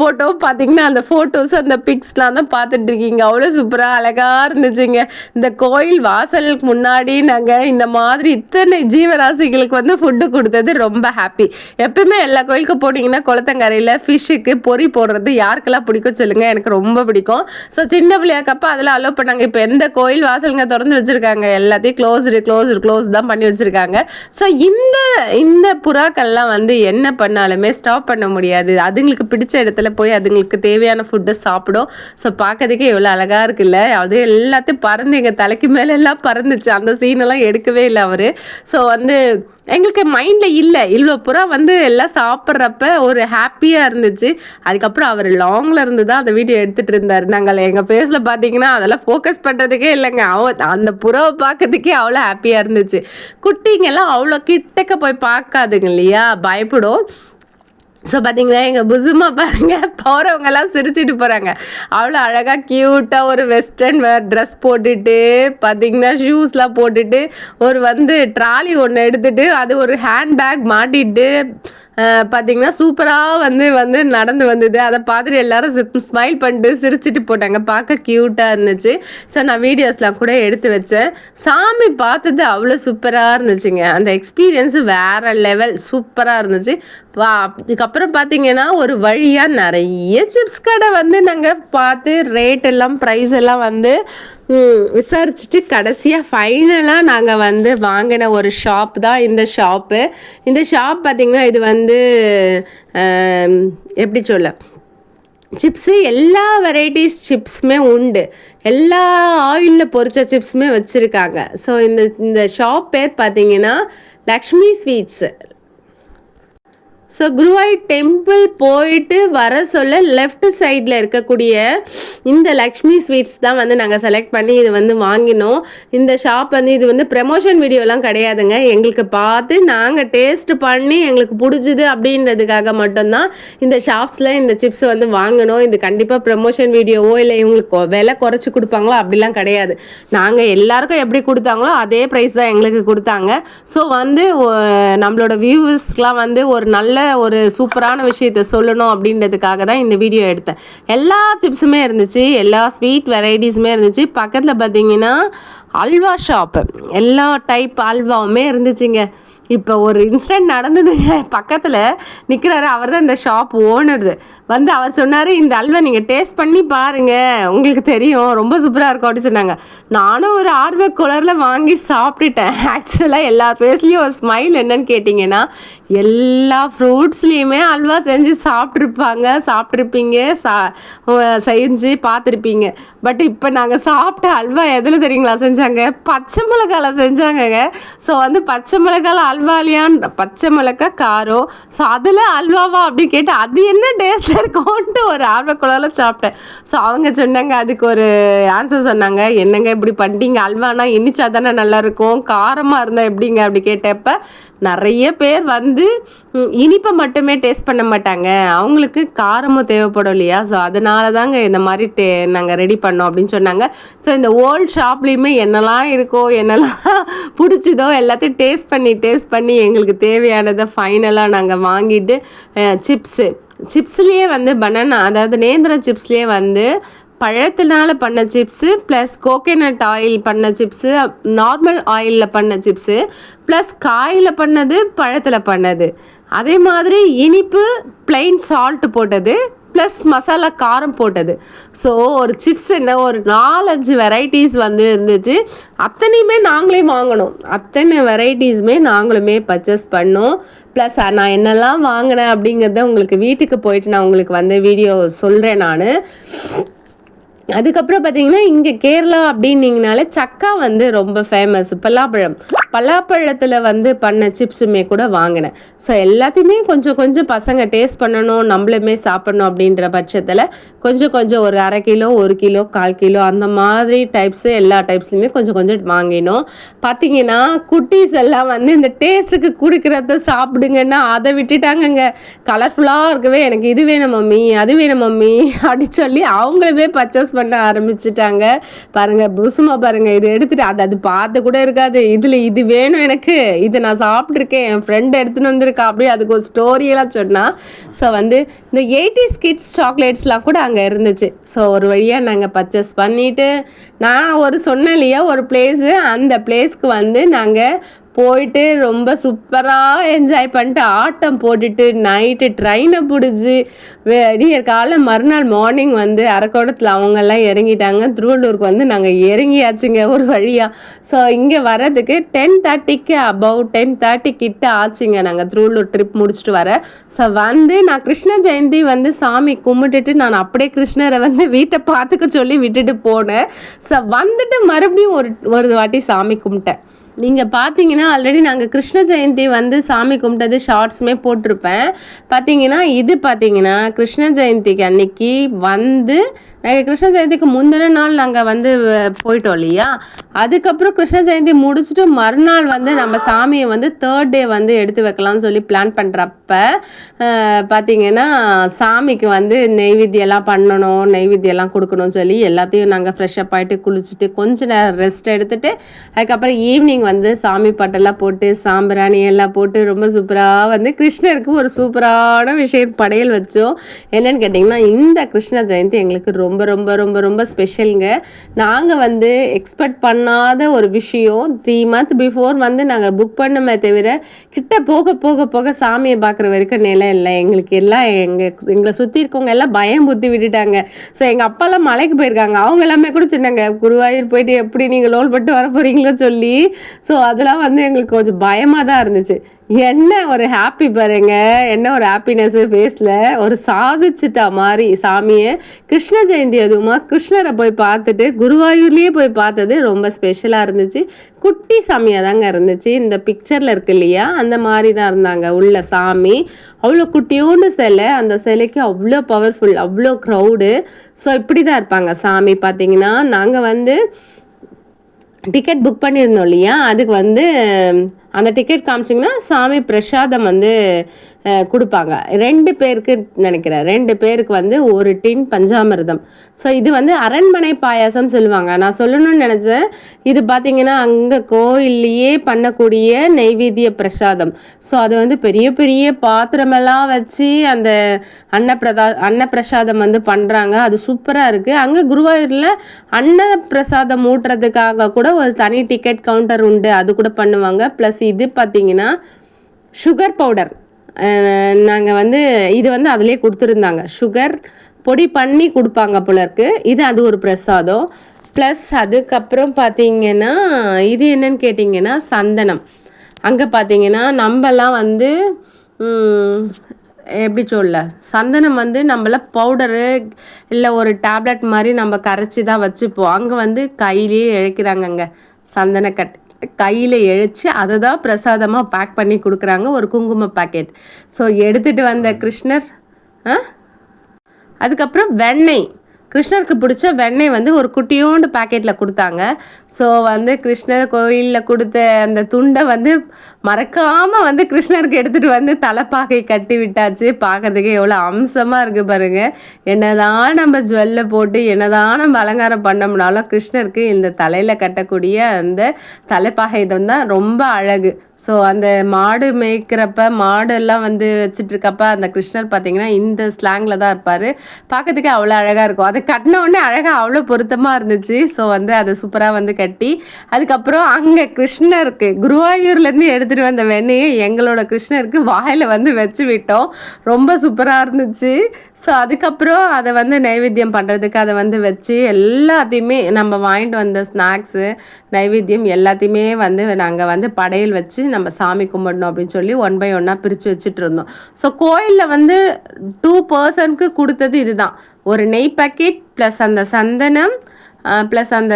போட்டோம். பார்த்தீங்கன்னா அந்த ஃபோட்டோஸ் அந்த பிக்ஸ்லாம் தான் பார்த்துட்டு இருக்கீங்க. அவ்வளோ சூப்பராக அழகாக இருந்துச்சுங்க. இந்த கோயில் வாசலுக்கு முன்னாடி நாங்கள் இந்த மாதிரி இத்தனை ஜீவராசிகளுக்கு வந்து ஃபுட்டு கொடுத்தது ரொம்ப ஹாப்பி எப்பயுமே எல்லா கோயிலுக்கு போனீங்கன்னா குளத்தங்கரையில் ஃபிஷ்ஷுக்கு பொரி போடுறது யாருக்கெல்லாம் பிடிக்கும் சொல்லுங்கள் எனக்கு ரொம்ப பிடிக்கும். ஸோ சின்ன பிள்ளையாக்கப்ப அதெல்லாம் அலோவ் பண்ணாங்க. இப்போ எந்த கோயில் வாசலுங்க திறந்து வச்சுருக்காங்க? எல்லாத்தையும் க்ளோஸ்டு க்ளோஸ்டு க்ளோஸ் தான் பண்ணி வச்சுருக்காங்க. ஸோ இந்த இந்த புறாக்கள்லாம் வந்து என்ன பண்ணாலுமே ஸ்டாப் பண்ண முடியாது. அதுங்களுக்கு பிடிச்ச இடத்துல போய் அதுங்களுக்கு தேவையான ஃபுட்டை சாப்பிடும். ஸோ பார்க்கறதுக்கே எவ்வளோ அழகாக இருக்குல்ல? அது எல்லாத்தையும் பறந்து எங்கள் தலைக்கு மேலே எல்லாம் பறந்துச்சு. அந்த சீனெல்லாம் எடுக்கவே இல்லை அவர். ஸோ வந்து எங்களுக்கு மைண்டில் இல்லை. இவ்வளோ புறா வந்து எல்லாம் சாப்பிட்றப்ப ஒரு ஹாப்பியாக இருந்துச்சு. அதுக்கப்புறம் அவர் லாங்கில் இருந்து தான் அந்த வீடியோ எடுத்துகிட்டு இருந்தார். நாங்கள் எங்கள் ஃபேஸில் பார்த்தீங்கன்னா அதெல்லாம் ஃபோக்கஸ் பண்ணுறதுக்கே இல்லைங்க. அவ அந்த புறாவை பார்க்கறதுக்கே அவ்வளோ ஹாப்பியாக இருந்துச்சு. குட்டிங்கெல்லாம் அவ்வளோ கிட்டக்க போய் பார்க்காதுங்க இல்லையா? பயப்படும். ஸோ பார்த்தீங்களா எங்கள் புசுமா பாருங்கள் போகிறவங்கெல்லாம் சிரிச்சிட்டு போகிறாங்க அவ்வளோ அழகாக க்யூட்டாக ஒரு வெஸ்டர்ன் வேர் ட்ரெஸ் போட்டுட்டு பார்த்தீங்கன்னா ஷூஸ்லாம் போட்டுட்டு ஒரு வந்து ட்ராலி ஒன்று எடுத்துகிட்டு அது ஒரு ஹேண்ட்பேக் மாட்டிட்டு பார்த்திங்கன்னா சூப்பராக வந்து வந்து நடந்து வந்தது. அதை பார்த்துட்டு எல்லாரும் ஸ்மைல் பண்ணிட்டு சிரிச்சிட்டு போட்டாங்க. பார்க்க க்யூட்டாக இருந்துச்சு. ஸோ நான் வீடியோஸ்லாம் கூட எடுத்து வச்சேன். சாமி பார்த்தது அவ்வளோ சூப்பராக இருந்துச்சுங்க. அந்த எக்ஸ்பீரியன்ஸு வேற லெவல் சூப்பராக இருந்துச்சு. வா இதுக்கப்புறம் பார்த்தீங்கன்னா ஒரு வழியாக நிறைய சிப்ஸ் கடை வந்து நாங்கள் பார்த்து ரேட் எல்லாம் ப்ரைஸ் எல்லாம் வந்து விசாரிச்சுட்டு கடைசியாக ஃபைனலாக நாங்கள் வந்து வாங்கின ஒரு ஷாப் தான் இந்த ஷாப்பு இந்த ஷாப் பார்த்திங்கன்னா இது வந்து எப்படி சொல்ல? சிப்ஸு எல்லா வெரைட்டிஸ் சிப்ஸுமே உண்டு. எல்லா ஆயிலில் பொரிச்ச சிப்ஸுமே வச்சுருக்காங்க. ஸோ இந்த இந்த ஷாப் பேர் பார்த்தீங்கன்னா Lakshmi sweets so Guruvayur temple போயிட்டு வர சொல்ல லெஃப்ட் சைடில் இருக்கக்கூடிய இந்த லக்ஷ்மி ஸ்வீட்ஸ் தான் வந்து நாங்கள் செலக்ட் பண்ணி இது வந்து வாங்கினோம். இந்த ஷாப் வந்து இது வந்து ப்ரமோஷன் வீடியோலாம் கிடையாதுங்க. எங்களுக்கு பார்த்து நாங்கள் டேஸ்ட் பண்ணி எங்களுக்கு பிடிச்சிது அப்படின்றதுக்காக மட்டும்தான் இந்த ஷாப்ஸில் இந்த சிப்ஸ் வந்து வாங்கினோம். இது கண்டிப்பாக ப்ரமோஷன் வீடியோவோ இல்லை இவங்களுக்கு விலை குறைச்சி கொடுப்பாங்களோ அப்படிலாம் கிடையாது. நாங்கள் எல்லாருக்கும் எப்படி கொடுத்தாங்களோ அதே ப்ரைஸ் தான் எங்களுக்கு கொடுத்தாங்க. ஸோ வந்து நம்மளோட வியூவர்ஸ்க்கெலாம் வந்து ஒரு நல்ல ஒரு சூப்பரான விஷயத்த சொல்லணும் அப்படின்றதுக்காக தான் இந்த வீடியோ எடுத்தேன். எல்லா சிப்ஸுமே இருந்துச்சு எல்லா ஸ்வீட் வெரைட்டிஸுமே இருந்துச்சு. பக்கத்தில் பார்த்தீங்கன்னா அல்வா ஷாப்பு எல்லா டைப் அல்வாவுமே இருந்துச்சுங்க. இப்போ ஒரு இன்சிடென்ட் நடந்ததுங்க பக்கத்தில் நிற்கிறாரு அவர் தான் இந்த ஷாப் ஓனர் வந்து அவர் சொன்னார் இந்த அல்வா நீங்கள் டேஸ்ட் பண்ணி பாருங்க. உங்களுக்கு தெரியும். ரொம்ப சூப்பராக இருக்கும் அப்படின்னு சொன்னாங்க. நானும் ஒரு ஆர்வ குளரில் வாங்கி சாப்பிட்டுட்டேன். ஆக்சுவலாக எல்லா ஃபேஸ்லேயும் ஒரு ஸ்மைல் என்னன்னு கேட்டிங்கன்னா எல்லா ஃப்ரூட்ஸ்லேயுமே அல்வா செஞ்சு சாப்பிட்ருப்பாங்க சாப்பிட்ருப்பீங்க சா செஞ்சு பார்த்துருப்பீங்க. பட் இப்போ நாங்கள் சாப்பிட்ட அல்வா எதில் தெரியுங்களா செஞ்சாங்க? பச்சை மிளகாவில் செஞ்சாங்கங்க. ஸோ வந்து பச்சை மிளகால அல்வாலியான் பச்சை மிளகா காரம். ஸோ அதில் அல்வாவா அப்படின்னு கேட்டு அது என்ன டேஸ்ட்டில் இருக்கும்ன்ட்டு ஒரு ஆர்வக்குழால சாப்பிட்டேன். ஸோ அவங்க சொன்னாங்க அதுக்கு ஒரு ஆன்சர் சொன்னாங்க. என்னங்க இப்படி பண்ணிட்டீங்க அல்வானா இனிச்சா தானே நல்லாயிருக்கும் காரமாக இருந்தால் எப்படிங்க? அப்படி கேட்டப்போ நிறைய பேர் வந்து இனிப்பை மட்டுமே டேஸ்ட் பண்ண மாட்டாங்க. அவங்களுக்கு காரமும் தேவைப்படும் இல்லையா? ஸோ அதனால தாங்க இந்த மாதிரி டே நாங்கள் ரெடி பண்ணோம் அப்படின்னு சொன்னாங்க. ஸோ இந்த ஓல்ட் ஷாப்லேயுமே என்னெல்லாம் இருக்கோ என்னெல்லாம் பிடிச்சதோ எல்லாத்தையும் டேஸ்ட் பண்ணி டேஸ்ட் பண்ணி எங்களுக்கு தேவையானதை ஃபைனலாக நாங்கள் வாங்கிட்டு சிப்ஸு சிப்ஸ்லேயே வந்து பனானா அதாவது நேந்திர சிப்ஸ்லேயே வந்து பழத்தினால பண்ண சிப்ஸு ப்ளஸ் கோகோனட் ஆயில் பண்ண சிப்ஸு நார்மல் ஆயிலில் பண்ண சிப்ஸு ப்ளஸ் காயில் பண்ணது பழத்தில் பண்ணது. அதே மாதிரி இனிப்பு plain சால்ட் போட்டது ப்ளஸ் மசாலா காரம் போட்டது. ஸோ ஒரு சிப்ஸ் என்ன ஒரு நாலஞ்சு வெரைட்டிஸ் வந்து இருந்துச்சு. அத்தனையுமே நாங்களே வாங்கினோம் அத்தனை வெரைட்டிஸுமே நாங்களுமே பர்ச்சேஸ் பண்ணோம். ப்ளஸ் நான் என்னெல்லாம் வாங்கினேன் அப்படிங்கிறத உங்களுக்கு வீட்டுக்கு போயிட்டு நான் உங்களுக்கு வந்து வீடியோ சொல்கிறேன் நான். அதுக்கப்புறம் பார்த்தீங்கன்னா இங்கே கேரளா அப்படின்னீங்கனாலே சக்கா வந்து ரொம்ப ஃபேமஸ் பலாப்பழம் பலாப்பழத்தில் வந்து பண்ண சிப்ஸுமே கூட வாங்கினேன். ஸோ எல்லாத்தையுமே கொஞ்சம் கொஞ்சம் பசங்க டேஸ்ட் பண்ணணும் நம்மளுமே சாப்பிடணும் அப்படின்ற பட்சத்தில் கொஞ்சம் கொஞ்சம் ஒரு அரை கிலோ ஒரு கிலோ கால் கிலோ அந்த மாதிரி டைப்ஸு எல்லா டைப்ஸ்லையுமே கொஞ்சம் கொஞ்சம் வாங்கினோம். பார்த்தீங்கன்னா குட்டீஸ் எல்லாம் வந்து இந்த டேஸ்ட்டுக்கு கொடுக்குறத சாப்பிடுங்கன்னா அதை விட்டுட்டாங்கங்க. கலர்ஃபுல்லாக இருக்கவே எனக்கு இது வேணும் மம்மி அது வேணும் மம்மி அப்படி சொல்லி அவங்களுமே பர்ச்சேஸ் பண்ண ஆரம்பிச்சிட்டாங்க. பாருங்க புசுமா பாருங்க இது எடுத்துகிட்டு அது அது பார்த்து கூட இருக்காது. இதில் இது இது வேணும் எனக்கு. இது நான் சாப்பிட்ருக்கேன் என் ஃப்ரெண்ட் எடுத்துன்னு வந்திருக்கா. அப்படியே அதுக்கு ஒரு ஸ்டோரியெல்லாம் சொன்னால் ஸோ வந்து இந்த எயிட்டிஸ் கிட்ஸ் சாக்லேட்ஸ்லாம் கூட அங்கே இருந்துச்சு. ஸோ ஒரு வழியாக நாங்கள் பர்ச்சேஸ் பண்ணிவிட்டு நான் ஒரு சொன்னேன் இல்லையா ஒரு பிளேஸு அந்த பிளேஸ்க்கு வந்து நாங்கள் போயிட்டு ரொம்ப சூப்பராக என்ஜாய் பண்ணிட்டு ஆட்டம் போட்டுட்டு நைட்டு ட்ரெயினை பிடிச்சி விடியற் காலை மறுநாள் மார்னிங் வந்து அரக்கோணத்தில் அவங்கெல்லாம் இறங்கிட்டாங்க. திருவள்ளூருக்கு வந்து நாங்கள் இறங்கியாச்சுங்க ஒரு வழியாக ஸோ இங்கே வர்றதுக்கு டென் தேர்ட்டிக்கு அபவ் டென் தேர்ட்டி கிட்ட ஆச்சுங்க நாங்கள் திருவள்ளூர் ட்ரிப் முடிச்சுட்டு வர. ஸோ வந்து நான் கிருஷ்ண ஜெயந்தி வந்து சாமி கும்பிட்டுட்டு நான் அப்படியே கிருஷ்ணரை வந்து வீட்டை பார்த்துக்க சொல்லி விட்டுட்டு போனேன். ஸோ வந்துட்டு மறுபடியும் ஒரு ஒரு வாட்டி சாமி கும்பிட்டேன். நீங்கள் பார்த்தீங்கன்னா ஆல்ரெடி நாங்கள் கிருஷ்ண ஜெயந்தி வந்து சாமி கும்பிட்டது ஷார்ட்ஸுமே போட்டிருப்பேன். பார்த்தீங்கன்னா இது பார்த்தீங்கன்னா கிருஷ்ண ஜெயந்திக்கு அன்னைக்கு வந்து நாங்கள் கிருஷ்ண ஜெயந்திக்கு முந்தின நாள் நாங்கள் வந்து போயிட்டோம் இல்லையா? அதுக்கப்புறம் கிருஷ்ண ஜெயந்தி முடிச்சுட்டு மறுநாள் வந்து நம்ம சாமியை வந்து தேர்ட் டே வந்து எடுத்து வைக்கலாம்னு சொல்லி பிளான் பண்ணுறப்ப பார்த்தீங்கன்னா சாமிக்கு வந்து நெய்வேத்தியெல்லாம் பண்ணணும் நெய்வேத்தியெல்லாம் கொடுக்கணும்னு சொல்லி எல்லாத்தையும் நாங்கள் ஃப்ரெஷ்அப் ஆகிட்டு குளிச்சுட்டு கொஞ்ச நேரம் ரெஸ்ட் எடுத்துட்டு அதுக்கப்புறம் ஈவினிங் வந்து சாமி பட்டெல்லாம் போட்டு சாம்பிராணி எல்லாம் போட்டு ரொம்ப சூப்பராக வந்து கிருஷ்ணருக்கு ஒரு சூப்பரான விஷயம் படையல் வச்சோம். என்னன்னு கேட்டிங்கன்னா இந்த கிருஷ்ண ஜெயந்தி எங்களுக்கு ரொம்ப ரொம்ப ரொம்ப ரொம்ப ரொம்ப ஸ்பெஷலுங்க நாங்கள் வந்து எக்ஸ்பெக்ட் பண்ணாத ஒரு விஷயம் த்ரீ மந்த் பிஃபோர் வந்து நாங்கள் புக் பண்ணமே தவிர கிட்ட போக போக போக சாமியை பார்க்குற வரைக்கும் நிலம் இல்லை. எங்களுக்கு எல்லாம் எங்கள் எங்களை சுற்றி இருக்கவங்க எல்லாம் பயம் புத்தி விட்டுட்டாங்க. ஸோ எங்கள் அப்பாலாம் மலைக்கு போயிருக்காங்க. அவங்க எல்லாமே கூட சொன்னாங்க குருவாயூர் போயிட்டு எப்படி நீங்கள் லோல் பட்டு வர போகிறீங்களோ சொல்லி. ஸோ அதெல்லாம் வந்து எங்களுக்கு கொஞ்சம் பயமாக தான் இருந்துச்சு. என்ன ஒரு ஹாப்பி பாருங்க? என்ன ஒரு ஹாப்பினஸ் ஃபேஸில் ஒரு சாதிச்சிட்டா மாதிரி சாமியை கிருஷ்ண ஜெயந்தி அதுவுமா கிருஷ்ணரை போய் பார்த்துட்டு குருவாயூர்லேயே போய் பார்த்தது ரொம்ப ஸ்பெஷலாக இருந்துச்சு. குட்டி சாமியாக தாங்க இருந்துச்சு. இந்த பிக்சரில் இருக்கு இல்லையா? அந்த மாதிரி தான் இருந்தாங்க உள்ள சாமி. அவ்வளோ குட்டியோண்டு சிலை. அந்த சிலைக்கு அவ்வளோ பவர்ஃபுல் அவ்வளோ க்ரௌடு ஸோ இப்படி தான் இருப்பாங்க சாமி பார்த்தீங்கன்னா. நாங்கள் வந்து டிக்கெட் புக் பண்ணியிருந்தோம் இல்லையா? அதுக்கு வந்து அந்த டிக்கெட் காமிச்சிங்கன்னா சாமி பிரசாதம் வந்து கொடுப்பாங்க. ரெண்டு பேருக்கு நினைக்கிறேன். ரெண்டு பேருக்கு வந்து ஒரு டின் பஞ்சாமிர்தம். ஸோ இது வந்து அரண்மனை பாயாசம் சொல்லுவாங்க. நான் சொல்லணும்னு நினச்சேன். இது பார்த்தீங்கன்னா அங்கே கோயில்லையே பண்ணக்கூடிய நெய்வேத்திய பிரசாதம். ஸோ அது வந்து பெரிய பெரிய பாத்திரமெல்லாம் வச்சு அந்த அன்னப்பிரதா அன்னப்பிரசாதம் வந்து பண்ணுறாங்க அது சூப்பராக இருக்குது அங்கே குருவாயூரில் அன்னப்பிரசாதம் ஊட்டுறதுக்காக கூட ஒரு தனி டிக்கெட் கவுண்டர் உண்டு. அது கூட பண்ணுவாங்க. ப்ளஸ் இது பார்த்தீங்கன்னா சுகர் பவுடர் நாங்கள் வந்து இது வந்து அதிலே கொடுத்துருந்தாங்க. சுகர் பொடி பண்ணி கொடுப்பாங்க புலருக்கு இது அது ஒரு பிரசாதம். ப்ளஸ் அதுக்கப்புறம் பார்த்தீங்கன்னா இது என்னன்னு கேட்டிங்கன்னா சந்தனம். அங்கே பார்த்தீங்கன்னா நம்மலாம் வந்து எப்படி சொல்ல? சந்தனம் வந்து நம்மள பவுடரு இல்லை ஒரு டேப்லெட் மாதிரி நம்ம கரைச்சி தான் வச்சுப்போம். அங்கே வந்து கையிலேயே இழைக்கிறாங்கங்க. சந்தனக்கட் கையில் இழைச்சி அதை தான் பிரசாதமாக பேக் பண்ணி கொடுக்குறாங்க ஒரு குங்கும பாக்கெட் ஸோ எடுத்துகிட்டு வந்த கிருஷ்ணர் அதுக்கப்புறம் வெண்ணெய். கிருஷ்ணருக்கு பிடிச்ச வெண்ணெய் வந்து ஒரு குட்டியோண்டு பாக்கெட்டில் கொடுத்தாங்க. ஸோ வந்து கிருஷ்ணர் கோயிலில் கொடுத்த அந்த துண்டை வந்து மறக்காமல் வந்து கிருஷ்ணருக்கு எடுத்துகிட்டு வந்து தலைப்பாகை கட்டி விட்டாச்சு. பார்க்கறதுக்கே எவ்வளோ அம்சமாக இருக்குது பாருங்க. என்னதான் நம்ம ஜுவல்ல போட்டு என்னதான் நம்ம அலங்காரம் பண்ணோம்னாலும் கிருஷ்ணருக்கு இந்த தலையில் கட்டக்கூடிய அந்த தலைப்பாகை தான் ரொம்ப அழகு. ஸோ அந்த மாடு மேய்க்கிறப்ப மாடெல்லாம் வந்து வச்சுட்டு இருக்கப்ப அந்த கிருஷ்ணர் பார்த்தீங்கன்னா இந்த ஸ்லாங்கில் தான் இருப்பார். பார்க்கறதுக்கு அவ்வளோ அழகாக இருக்கும். அதை கட்டின உடனே அழகாக அவ்வளோ பொருத்தமாக இருந்துச்சு. ஸோ வந்து அதை சூப்பராக வந்து கட்டி அதுக்கப்புறம் அங்கே கிருஷ்ணருக்கு குருவாயூர்லேருந்து எடுத்து எடுத்துகிட்டு வந்த வெண்ணெயை எங்களோட கிருஷ்ணருக்கு வாயில் வந்து வச்சு விட்டோம். ரொம்ப சூப்பராக இருந்துச்சு. ஸோ அதுக்கப்புறம் அதை வந்து நைவேத்தியம் பண்ணுறதுக்கு அதை வந்து வச்சு எல்லாத்தையுமே நம்ம வாங்கிட்டு வந்த ஸ்நாக்ஸு நைவேத்தியம் எல்லாத்தையுமே வந்து நாங்கள் வந்து படையல் வச்சு நம்ம சாமி கும்பிடணும் அப்படின்னு சொல்லி ஒன் பை ஒன்னாக பிரித்து வச்சுட்டு இருந்தோம். ஸோ கோயிலில் வந்து டூ பர்சனுக்கு கொடுத்தது இதுதான். ஒரு நெய் பாக்கெட் ப்ளஸ் அந்த சந்தனம் ப்ளஸ் அந்த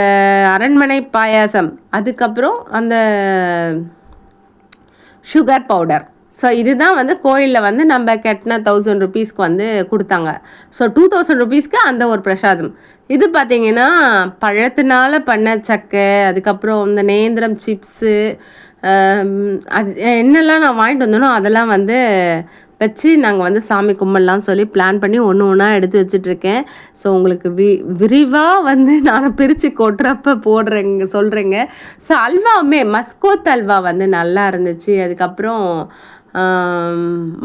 அரண்மனை பாயாசம். அதுக்கப்புறம் அந்த சுகர் பவுடர் ஸோ இதுதான் வந்து கோயிலில் வந்து நம்ம கட்டின தௌசண்ட் ருபீஸ்க்கு வந்து கொடுத்தாங்க. ஸோ டூ தௌசண்ட் ருபீஸ்க்கு அந்த ஒரு பிரசாதம். இது பார்த்திங்கன்னா பழத்தினால பண்ண சக்கை அதுக்கப்புறம் இந்த நேந்திரம் சிப்ஸு அது என்னெல்லாம் நான் வாங்கிட்டு வந்தேனோ அதெல்லாம் வந்து வச்சு நாங்கள் வந்து சாமி கும்பிடலாம் சொல்லி பிளான் பண்ணி ஒன்று ஒன்றா எடுத்து வச்சிட்ருக்கேன். ஸோ உங்களுக்கு வி விரிவாக வந்து நான் பிரித்து கொட்டுறப்ப போடுறேங்க சொல்கிறேங்க ஸோ அல்வாவுமே மஸ்கோத் அல்வா வந்து நல்லா இருந்துச்சு. அதுக்கப்புறம்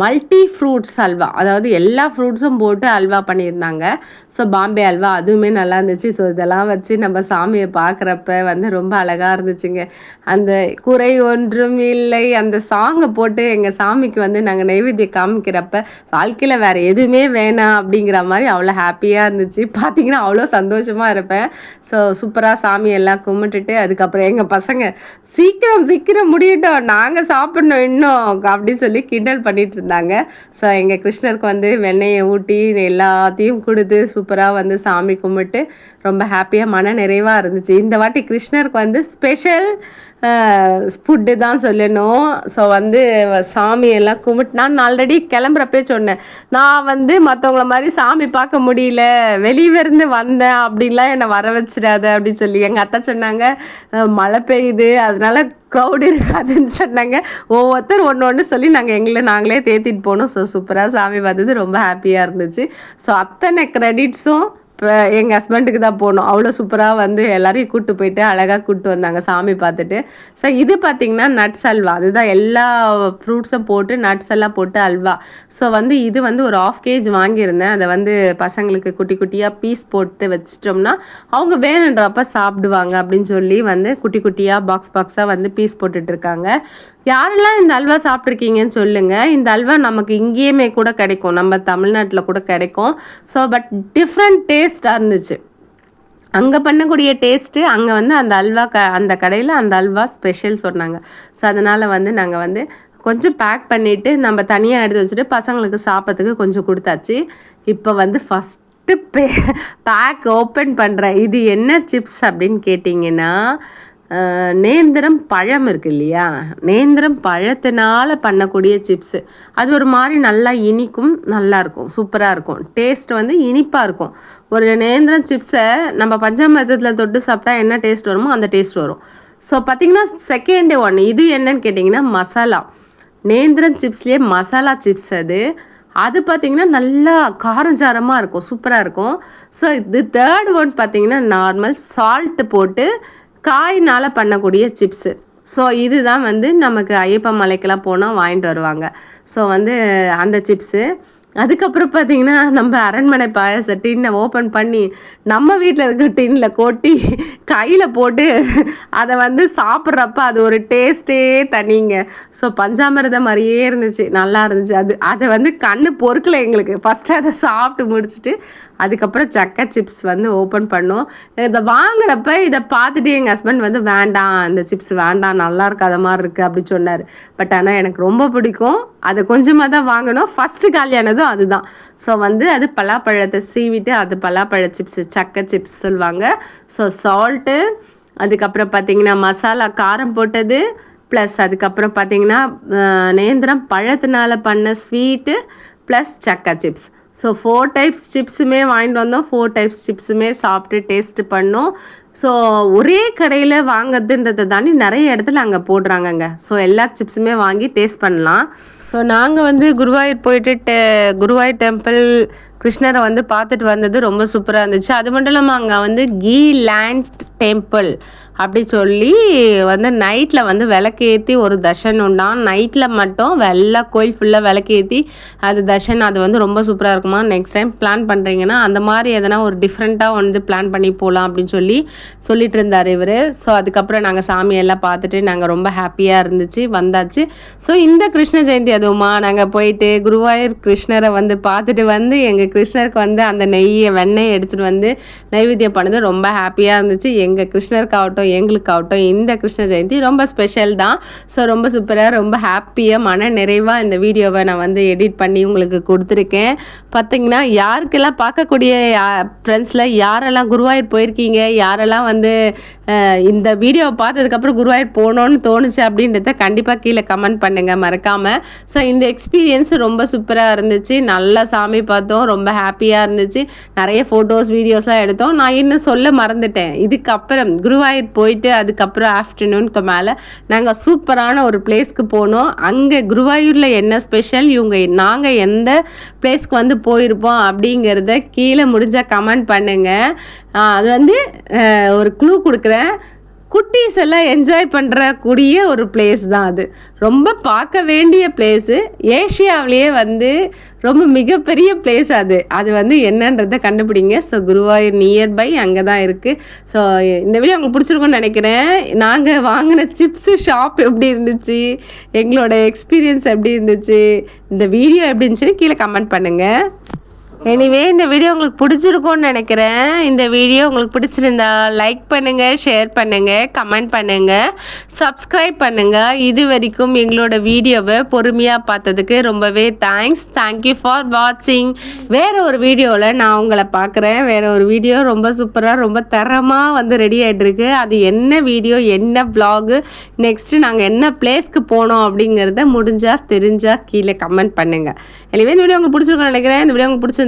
மல்டி ஃப்ரூட்ஸ் அல்வா. அதாவது எல்லா ஃப்ரூட்ஸும் போட்டு அல்வா பண்ணியிருந்தாங்க. ஸோ பாம்பே அல்வா அதுவுமே நல்லா இருந்துச்சு. ஸோ இதெல்லாம் வச்சு நம்ம சாமியை பார்க்குறப்ப வந்து ரொம்ப அழகாக இருந்துச்சுங்க. அந்த குறை ஒன்றும் இல்லை. அந்த சாங்கை போட்டு எங்கள் சாமிக்கு வந்து நாங்கள் நைவேத்தியம் காமிக்கிறப்ப வாழ்க்கையில் வேறு எதுவுமே வேணாம் அப்படிங்கிற மாதிரி அவ்வளோ ஹாப்பியாக இருந்துச்சு. பார்த்தீங்கன்னா அவ்வளோ சந்தோஷமாக இருப்பேன். ஸோ சூப்பராக சாமி எல்லாம் கும்பிட்டுட்டு அதுக்கப்புறம் எங்கள் பசங்க சீக்கிரம் சீக்கிரம் முடியட்டும். நாங்கள் சாப்பிட்ணும் இன்னும். அப்படின்னு சொல்லி கிண்டல் பண்ணிட்டு இருந்தாங்க ஸோ எங்கள் கிருஷ்ணருக்கு வந்து வெண்ணெயை ஊட்டி இது எல்லாத்தையும் கொடுத்து சூப்பராக வந்து சாமி கும்பிட்டு ரொம்ப ஹாப்பியாக மன நிறைவாக இருந்துச்சு. இந்த வாட்டி கிருஷ்ணருக்கு வந்து ஸ்பெஷல் ஃபுட்டு தான் சொல்லணும். ஸோ வந்து சாமியெல்லாம் கும்பிட்டு நான் ஆல்ரெடி கிளம்புறப்பே சொன்னேன். நான் வந்து மற்றவங்கள மாதிரி சாமி பார்க்க முடியல வெளியிலேருந்து வந்தேன் அப்படின்லாம் என்னை வர வச்சிடாத அப்படின்னு சொல்லி எங்கள் அத்தை சொன்னாங்க. மழை பெய்யுது அதனால க்ரௌடு இருக்காதுன்னு சொன்னாங்க. ஒவ்வொருத்தர் ஒன்று ஒன்று சொல்லி நாங்கள் எங்களை நாங்களே தேத்திட்டு போனோம். ஸோ சூப்பராக சாமி பார்த்தது ரொம்ப ஹாப்பியாக இருந்துச்சு. ஸோ அத்தனை க்ரெடிட்ஸும் இப்போ எங்கள் ஹஸ்பண்டுக்கு தான் போனோம். அவ்வளோ சூப்பராக வந்து எல்லாரையும் கூப்பிட்டு போயிட்டு அழகாக கூப்பிட்டு வந்தாங்க சாமி பார்த்துட்டு. ஸோ இது பார்த்திங்கன்னா நட்ஸ் அல்வா. அதுதான் எல்லா ஃப்ரூட்ஸும் போட்டு நட்ஸ் எல்லாம் போட்டு அல்வா. ஸோ வந்து இது வந்து ஒரு ஆஃப் கேஜ் வாங்கியிருந்தேன். அதை வந்து பசங்களுக்கு குட்டி குட்டியாக பீஸ் போட்டு வச்சிட்டோம்னா அவங்க வேணுன்றப்ப சாப்பிடுவாங்க அப்படின்னு சொல்லி வந்து குட்டி குட்டியாக பாக்ஸ் பாக்ஸாக வந்து பீஸ் போட்டுட்ருக்காங்க யாரெல்லாம் இந்த அல்வா சாப்பிட்ருக்கீங்கன்னு சொல்லுங்கள் இந்த அல்வா நமக்கு இங்கேயுமே கூட கிடைக்கும். நம்ம தமிழ்நாட்டில் கூட கிடைக்கும். ஸோ பட் டிஃப்ரெண்ட் டேஸ்ட்டாக இருந்துச்சு. அங்கே பண்ணக்கூடிய டேஸ்ட்டு அங்கே வந்து அந்த அல்வா க அந்த கடையில் அந்த அல்வா ஸ்பெஷல் சொன்னாங்க. ஸோ அதனால் வந்து நாங்கள் வந்து கொஞ்சம் பேக் பண்ணிவிட்டு நம்ம தனியாக எடுத்து வச்சுட்டு பசங்களுக்கு சாப்பிட்றதுக்கு கொஞ்சம் கொடுத்தாச்சு. இப்போ வந்து ஃபஸ்ட்டு பே பேக் ஓப்பன் பண்ணுறேன் இது என்ன சிப்ஸ் அப்படின்னு கேட்டிங்கன்னா நேந்திரம் பழம் இருக்கு இல்லையா? நேந்திரம் பழத்தினால பண்ணக்கூடிய சிப்ஸு அது ஒரு மாதிரி நல்லா இனிக்கும் நல்லா இருக்கும் சூப்பராக இருக்கும். டேஸ்ட் வந்து இனிப்பாக இருக்கும். ஒரு நேந்திரம் சிப்ஸை நம்ம பஞ்சாமிரதத்தில் தொட்டு சாப்பிட்டா என்ன டேஸ்ட் வருமோ அந்த டேஸ்ட் வரும். ஸோ பார்த்தீங்கன்னா செகண்ட் ஒன் இது என்னன்னு கேட்டிங்கன்னா மசாலா. நேந்திரம் சிப்ஸ்லேயே மசாலா சிப்ஸ் அது. அது பார்த்தீங்கன்னா நல்லா காரஞ்சாரமாக இருக்கும் சூப்பராக இருக்கும். ஸோ இது தேர்ட் ஒன் பார்த்திங்கன்னா நார்மல் சால்ட்டு போட்டு காயினால் பண்ணக்கூடிய சிப்ஸு ஸோ இதுதான் வந்து நமக்கு ஐயப்ப மலைக்கெல்லாம் போனால் வாங்கிட்டு வருவாங்க. ஸோ வந்து அந்த சிப்ஸு அதுக்கப்புறம் பார்த்திங்கன்னா நம்ம அரண்மனை பாயச டின்னை ஓப்பன் பண்ணி நம்ம வீட்டில் இருக்க டின்னில் கொட்டி கையில் போட்டு அதை வந்து சாப்பிட்றப்ப அது ஒரு டேஸ்ட்டே தனிங்க. ஸோ பஞ்சாமிரதம் மாதிரியே இருந்துச்சு. நல்லா இருந்துச்சு. அது அதை வந்து கண்ணு பொறுக்கலை எங்களுக்கு. ஃபஸ்ட்டு அதை சாப்பிட்டு முடிச்சுட்டு அதுக்கப்புறம் சக்கை சிப்ஸ் வந்து ஓப்பன் பண்ணோம். இதை வாங்குறப்ப இதை பார்த்துட்டு எங்கள் ஹஸ்பண்ட் வந்து வேண்டாம் இந்த சிப்ஸ் வேண்டாம் நல்லா இருக்காத மாதிரி இருக்குது அப்படி சொன்னார். பட் ஆனால் எனக்கு ரொம்ப பிடிக்கும். அதை கொஞ்சமாக தான் வாங்கணும். ஃபஸ்ட்டு காலியானதும் அதுதான். ஸோ வந்து அது பலாப்பழத்தை சீவிட்டு அது பலாப்பழ சிப்ஸ் சக்கை சிப்ஸ் சொல்லுவாங்க. ஸோ சால்ட்டு அதுக்கப்புறம் பார்த்தீங்கன்னா மசாலா காரம் போட்டது ப்ளஸ் அதுக்கப்புறம் பார்த்தீங்கன்னா நேந்திரம் பழத்தினால பண்ண ஸ்வீட்டு ப்ளஸ் சக்கா சிப்ஸ். ஸோ ஃபோர் டைப்ஸ் சிப்ஸுமே வாங்கிட்டு வந்தோம். ஃபோர் டைப்ஸ் சிப்ஸுமே சாப்பிட்டு டேஸ்ட் பண்ணோம். ஸோ ஒரே கடையில் வாங்குறதுன்றதை தாண்டி நிறைய இடத்துல அங்கே போடுறாங்கங்க. ஸோ எல்லா சிப்ஸுமே வாங்கி டேஸ்ட் பண்ணலாம். ஸோ நாங்கள் வந்து குருவாயூர் போயிட்டு டெ குருவாயூர் டெம்பிள் கிருஷ்ணரை வந்து பார்த்துட்டு வந்தது ரொம்ப சூப்பராக இருந்துச்சு. அது மட்டும் இல்லாமல் அங்கே வந்து கீ லேண்ட் டெம்பிள் அப்படி சொல்லி வந்து நைட்டில் வந்து விளக்கேற்றி ஒரு தர்ஷன் உண்டான் நைட்டில் மட்டும் வெள்ளை கோயில் ஃபுல்லாக விளக்கேற்றி அது தர்ஷன் அது வந்து ரொம்ப சூப்பராக இருக்குமா? நெக்ஸ்ட் டைம் பிளான் பண்ணுறீங்கன்னா அந்த மாதிரி எதனா ஒரு டிஃப்ரெண்ட்டாக வந்து பிளான் பண்ணி போகலாம் அப்படின்னு சொல்லி சொல்லிட்டு இருந்தார் இவர். ஸோ அதுக்கப்புறம் நாங்கள் சாமியெல்லாம் பார்த்துட்டு நாங்கள் ரொம்ப ஹாப்பியாக இருந்துச்சு வந்தாச்சு. ஸோ இந்த கிருஷ்ண ஜெயந்தி அதுவுமா? நாங்கள் போயிட்டு குருவாயூர் கிருஷ்ணரை வந்து பார்த்துட்டு வந்து எங்கள் கிருஷ்ணருக்கு வந்து அந்த நெய்யை வெண்ணெய் எடுத்துகிட்டு வந்து நைவேத்தியம் பண்ணது ரொம்ப ஹாப்பியாக இருந்துச்சு. எங்கள் எங்களுக்கு எங்களுக்காகட்டும் இந்த கிருஷ்ண ஜெயந்தி ரொம்ப ஸ்பெஷல் தான். ஸோ ரொம்ப சூப்பராக ரொம்ப ஹாப்பியாக மன நிறைவாக இந்த வீடியோவை நான் வந்து எடிட் பண்ணி உங்களுக்கு கொடுத்துருக்கேன். பார்த்தீங்கன்னா யாருக்கெல்லாம் பார்க்கக்கூடிய ஃப்ரெண்ட்ஸில் யாரெல்லாம் குருவாயூர் போயிருக்கீங்க? யாரெல்லாம் வந்து இந்த வீடியோவை பார்த்ததுக்கப்புறம் குருவாயூர் போகணுன்னு தோணுச்சு அப்படின்றத கண்டிப்பாக கீழே கமெண்ட் பண்ணுங்கள் மறக்காமல் ஸோ இந்த எக்ஸ்பீரியன்ஸ் ரொம்ப சூப்பராக இருந்துச்சு. நல்லா சாமி பார்த்தோம். ரொம்ப ஹாப்பியாக இருந்துச்சு. நிறைய ஃபோட்டோஸ் வீடியோஸ்லாம் எடுத்தோம். நான் இன்னும் சொல்ல மறந்துட்டேன். இதுக்கப்புறம் குருவாயூர் போயிட்டு அதுக்கப்புறம் ஆஃப்டர்நூனுக்கு மேலே நாங்கள் சூப்பரான ஒரு பிளேஸ்க்கு போனோம். அங்கே குருவாயூரில் என்ன ஸ்பெஷல் இவங்க நாங்கள் எந்த பிளேஸ்க்கு வந்து போயிருப்போம் அப்படிங்கிறத கீழே முடிஞ்சால் கமெண்ட் பண்ணுங்கள் அது வந்து ஒரு க்ளூ கொடுக்குறேன். குட்டீஸ் எல்லாம் என்ஜாய் பண்ணுறக்கூடிய ஒரு பிளேஸ் தான் அது. ரொம்ப பார்க்க வேண்டிய பிளேஸு ஏஷியாவிலேயே வந்து ரொம்ப மிகப்பெரிய பிளேஸ் அது. அது வந்து என்னன்றதை கண்டுபிடிங்க. ஸோ குருவாயூர் நியர்பை அங்கே தான் இருக்குது ஸோ இந்த வீடியோ உங்களுக்கு பிடிச்சிருக்கும்னு நினைக்கிறேன். நாங்கள் வாங்கின சிப்ஸு ஷாப் எப்படி இருந்துச்சு? எங்களோட எக்ஸ்பீரியன்ஸ் எப்படி இருந்துச்சு? இந்த வீடியோ எப்படி இருந்துச்சுன்னு கீழே கமெண்ட் பண்ணுங்கள் எனிவே இந்த வீடியோ உங்களுக்கு பிடிச்சிருக்கும்னு நினைக்கிறேன். இந்த வீடியோ உங்களுக்கு பிடிச்சிருந்தா லைக் பண்ணுங்கள் ஷேர் பண்ணுங்கள் கமெண்ட் பண்ணுங்கள் சப்ஸ்கிரைப் பண்ணுங்கள் இது வரைக்கும் எங்களோட வீடியோவை பொறுமையாக பார்த்ததுக்கு ரொம்பவே தேங்க்ஸ் தேங்க்யூ ஃபார் வாட்சிங் வேறு ஒரு வீடியோவில் நான் உங்களை பார்க்குறேன். வேறு ஒரு வீடியோ ரொம்ப சூப்பராக ரொம்ப தரமாக வந்து ரெடி ஆகிட்டுருக்கு அது என்ன வீடியோ என்ன ப்ளாகு நெக்ஸ்ட்டு நாங்கள் என்ன பிளேஸ்க்கு போனோம் அப்படிங்கிறத முடிஞ்சால் தெரிஞ்சால் கீழே கமெண்ட் பண்ணுங்கள் எனவே இந்த வீடியோ உங்களுக்கு பிடிச்சிருக்கும்னு நினைக்கிறேன். இந்த வீடியோ உங்களுக்கு பிடிச்சிருந்தா